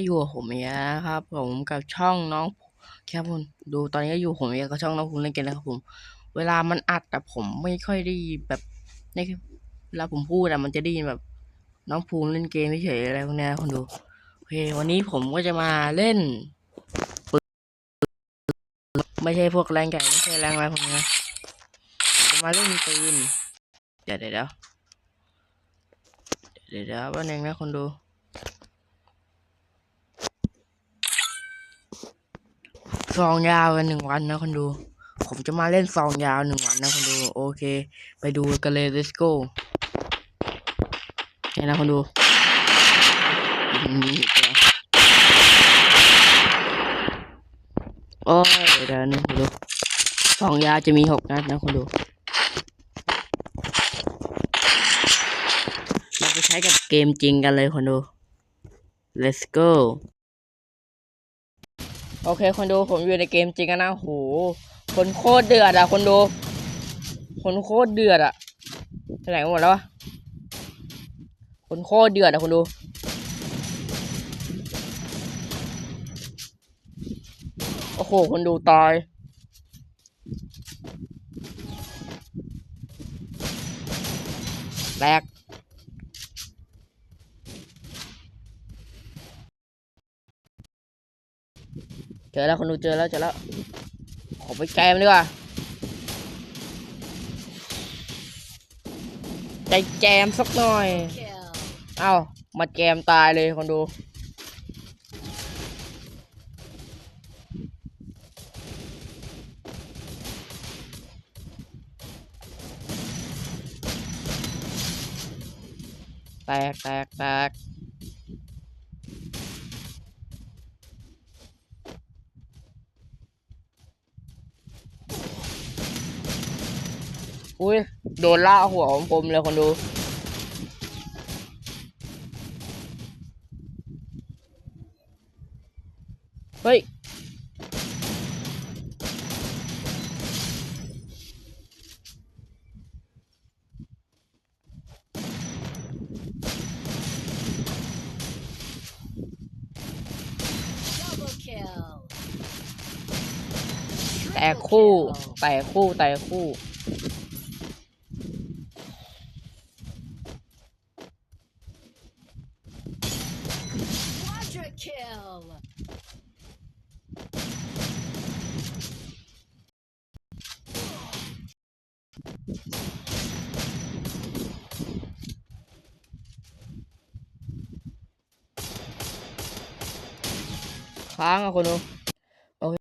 ็อยู่กับผมเองนะครับ ผมกับช่องน้องแค่คุณดูตอนนี้อยู่ผมเองกับช่องน้องคุณเล่นเกมนะครับผม เวลามันอัดแต่ผมไม่ค่อยได้แบบในเวลาผมพูดอะมันจะได้ยินแบบ น้องภูมิเล่นเกมเฉยๆอะไรพวกนี้คนดูโอเค วันนี้ผมก็จะมาเล่น ไม่ใช่พวกแรงใหญ่ไม่ใช่แรงอะไรพวกนี้นะมจะมาเล่นปืนเดี๋ยวเดี๋ยวเดี๋ยวเดี๋ยวเดี๋ยววันนึงนะคนดู ซองยาวกันหนึ่งวันนะคนดู ผมจะมาเล่นซองยาวหนึ่งวันนะคนดู โอเค ไปดูกันเลย let's go นี่นะคนดูนี่โอ้ยเดี๋ยวนะคนดูซองยาวจะมีหกนัดนะคนดู เราไปใช้กับเกมจริงกันเลยคนดู let's go โอเคคนดูผมอยู่ในเกมจริงนะโหคนโคตรเดือดอะคนดู คนโคตรเดือดอะไปไหนกันหมดแล้ววะคนโคตรเดือดอะคนดูโอ้โหคนดูตายแรก เจอแล้วคนดูเจอแล้วเจอแล้ว ขอไปแกมดีกว่าใจแจมสักหน่อย เอ้า มาแจมตายเลยคนดู แตกแตกแตก อุ้ยโดนล่าหัวของผมเลยคนดู เฮ้ย Double kill. แตกคู่ แตกคู่ แตกคู่ kill. ค้างอะคนดู